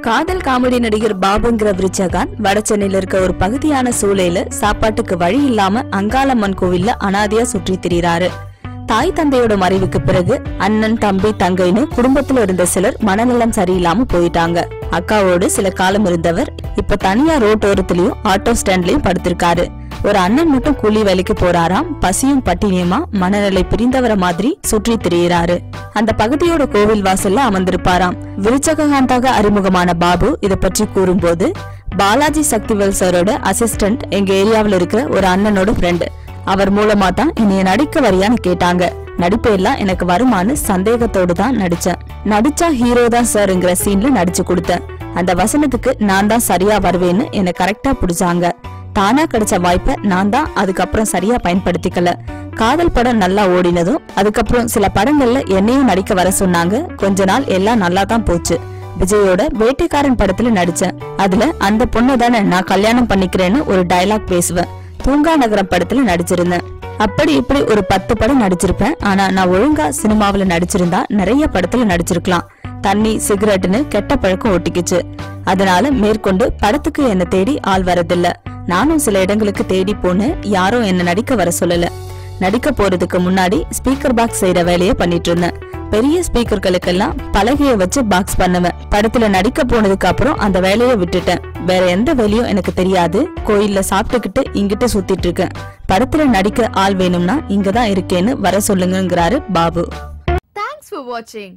காதல் காமெடி நடிகர் பாபுங்கிற விருச்சகான் வடசென்னையில இருக்க ஒரு பகுதியான சூளையில சாப்பாட்டுக்கு வழி இல்லாம அங்காளம்மன் கோவில்ல அனாதையா சுற்றி திரிகிறாரு தாய் தந்தையோட மறைவுக்கு பிறகு அண்ணன் தம்பி தங்கைன்னு குடும்பத்துல இருந்த சிலர் மனநலம் சரியில்லாம போயிட்டாங்க. அக்காவோடு சில காலம் இருந்தவர் இப்ப தனியா ரோட்டோரத்திலயும் ஆட்டோ ஸ்டாண்ட்லயும் படுத்திருக்காரு. ஒரு அண்ணன் மட்டும் கூலி வேலைக்கு போறாராம் பசியும் பட்டினியுமா மனநிலை பிரிந்தவர மாதிரி சுற்றி திரியிறாரு. அந்த பகுதியோட கோவில் வாசல்ல அமர்ந்திருப்பாராம். விருச்சகாந்தாக அறிமுகமான பாபு இத பற்றி கூறும்போது பாலாஜி சக்திவேல் சாரோட அசிஸ்டன்ட் எங்க ஏரியாவுல இருக்கிற ஒரு அண்ணனோட ஃப்ரெண்டு அவர் மூலமா தான் என்னைய நடிக்க வரியான்னு கேட்டாங்க. நடிப்பு எல்லாம் எனக்கு வருமான்னு சந்தேகத்தோடு தான் நடிச்சேன். நடிச்சா ஹீரோ தான் சார்ங்கிற சீன்ல நடிச்சு கொடுத்தேன். அந்த வசனத்துக்கு நான் தான் சரியா வருவேன்னு என்னை கரெக்டா புடிச்சாங்க. தானா கிடைச்ச வாய்ப்பை நான் தான் அதுக்கப்புறம் சரியா பயன்படுத்திக்கல. காதல் படம் நல்லா ஓடினதும் அதுக்கப்புறம் சில படங்கள்ல என்னையும் நடிக்க வர சொன்னாங்க. கொஞ்ச நாள் எல்லாம் நல்லா தான் போச்சு. விஜயோட வேட்டைக்காரன் படத்துல நடிச்சேன். அதுல அந்த பொண்ணு தானே நான் கல்யாணம் பண்ணிக்கிறேன்னு ஒரு டயலாக் பேசுவேன். தூங்கா நகரம் படத்துல நடிச்சிருந்தேன். அப்படி இப்படி ஒரு பத்து படம் நடிச்சிருப்பேன். ஆனா நான் ஒழுங்கா சினிமாவுல நடிச்சிருந்தா நிறைய படத்துல நடிச்சிருக்கலாம். தண்ணி சிகரெட்னு கெட்ட பழக்கம் ஒட்டிக்கிச்சு. அதனால மேற்கொண்டு படத்துக்கு என்ன தேடி ஆள் வரதில்ல. நானும் சில இடங்களுக்கு தேடி போனேன் யாரும் என்ன நடிக்க வர சொல்லல. நடிக்க போறதுக்கு முன்னாடி ஸ்பீக்கர் பாக்ஸ் செய்யற வேலையை பண்ணிட்டு இருந்தேன் பெரிய ஸ்பீக்கர்களுக்கெல்லாம் பலகைய வச்சு பாக்ஸ் பண்ணுவேன். படத்துல நடிக்க போனதுக்கு அப்புறம் அந்த வேலையை விட்டுட்டேன். வேற எந்த வேலையும் எனக்கு தெரியாது. கோயில்ல சாப்பிட்டுக்கிட்டு இங்கிட்ட சுத்திட்டு இருக்கேன். படத்துல நடிக்க ஆள் வேணும்னா இங்கதான் இருக்கேன்னு வர சொல்லுங்கிறாரு பாபு. தேங்க்ஸ் ஃபார் வாட்சிங்